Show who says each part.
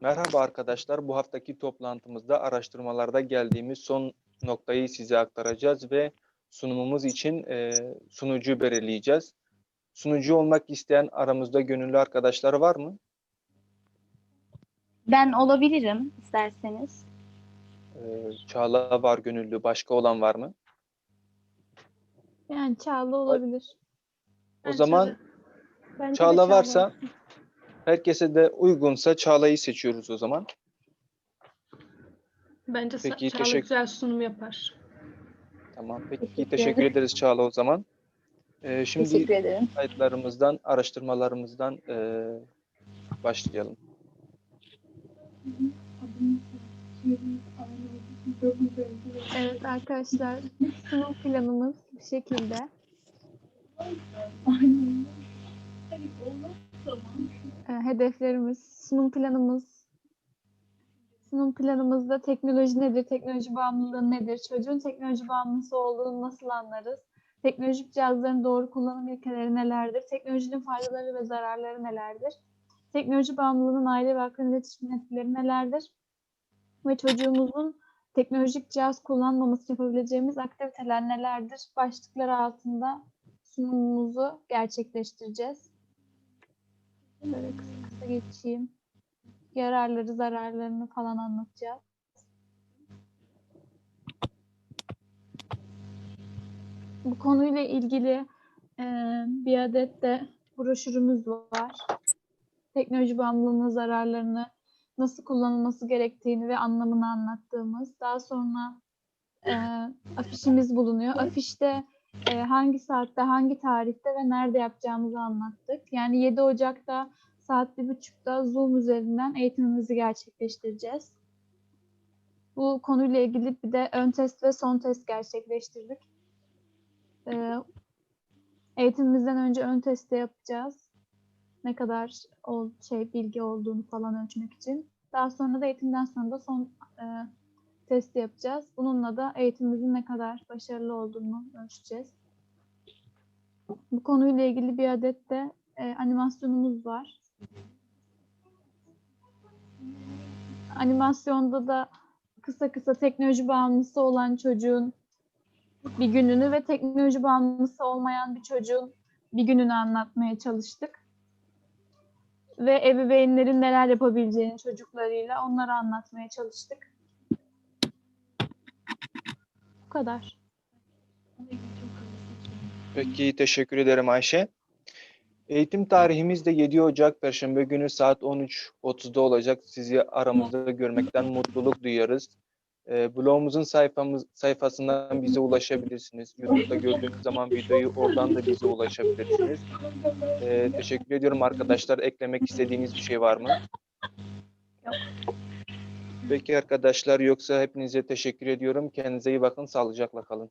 Speaker 1: Merhaba arkadaşlar. Bu haftaki toplantımızda araştırmalarda geldiğimiz son noktayı size aktaracağız ve sunumumuz için e, sunucu belirleyeceğiz. Sunucu olmak isteyen aramızda gönüllü arkadaşlar var mı?
Speaker 2: Ben olabilirim isterseniz.
Speaker 1: E, Çağla var gönüllü. Başka olan var mı?
Speaker 3: Yani Çağla olabilir.
Speaker 1: O zaman
Speaker 3: Bence de
Speaker 1: Çağla varsa herkese de uygunsa Çağla'yı seçiyoruz o zaman.
Speaker 4: Bence
Speaker 1: Peki,
Speaker 4: Çağla
Speaker 1: teşekkür-
Speaker 4: güzel sunum yapar.
Speaker 1: Tamam. Peki
Speaker 2: Teşekkür
Speaker 1: teşekkür ederiz Çağla o zaman. E, şimdi
Speaker 2: ederim.
Speaker 1: kayıtlarımızdan, araştırmalarımızdan e, başlayalım.
Speaker 3: Evet arkadaşlar sunum planımız bu şekilde. Ee, hedeflerimiz, sunum planımız. Sunum planımızda teknoloji nedir, teknoloji bağımlılığı nedir, çocuğun teknoloji bağımlısı olduğunu nasıl anlarız, teknolojik cihazların doğru kullanım ilkeleri nelerdir, teknolojinin faydaları ve zararları nelerdir, teknoloji bağımlılığının aile ve akran iletişim etkileri nelerdir ve çocuğumuzun teknolojik cihaz kullanmaması yapabileceğimiz aktiviteler nelerdir? Başlıkları altında sunumumuzu gerçekleştireceğiz. Böyle kısa kısa geçeyim. Yararları, zararlarını falan anlatacağız. Bu konuyla ilgili eee, bir adet de broşürümüz var. Teknoloji bağımlılığının zararlarını nasıl kullanılması gerektiğini ve anlamını anlattığımız. Daha sonra e, afişimiz bulunuyor. Afişte e, hangi saatte, hangi tarihte ve nerede yapacağımızı anlattık. Yani 7 Ocak'ta saat bir buçukta Zoom üzerinden eğitimimizi gerçekleştireceğiz. Bu konuyla ilgili bir de ön test ve son test gerçekleştirdik. E, eğitimimizden önce ön testi yapacağız ne kadar ol, şey bilgi olduğunu falan ölçmek için. Daha sonra da eğitimden sonra da son e, testi yapacağız. Bununla da eğitimimizin ne kadar başarılı olduğunu ölçeceğiz. Bu konuyla ilgili bir adet de e, animasyonumuz var. Animasyonda da kısa kısa teknoloji bağımlısı olan çocuğun bir gününü ve teknoloji bağımlısı olmayan bir çocuğun bir gününü anlatmaya çalıştık ve ebeveynlerin neler yapabileceğini çocuklarıyla onları anlatmaya çalıştık. Kadar.
Speaker 1: Peki teşekkür ederim Ayşe. Eğitim tarihimiz de 7 Ocak Perşembe günü saat 13.30'da olacak. Sizi aramızda görmekten mutluluk duyarız. Ee, blogumuzun sayfamız sayfasından bize ulaşabilirsiniz. YouTube'da gördüğünüz zaman videoyu oradan da bize ulaşabilirsiniz. Ee, teşekkür ediyorum arkadaşlar. Eklemek istediğiniz bir şey var mı?
Speaker 3: Yok.
Speaker 1: Peki arkadaşlar yoksa hepinize teşekkür ediyorum. Kendinize iyi bakın. Sağlıcakla kalın.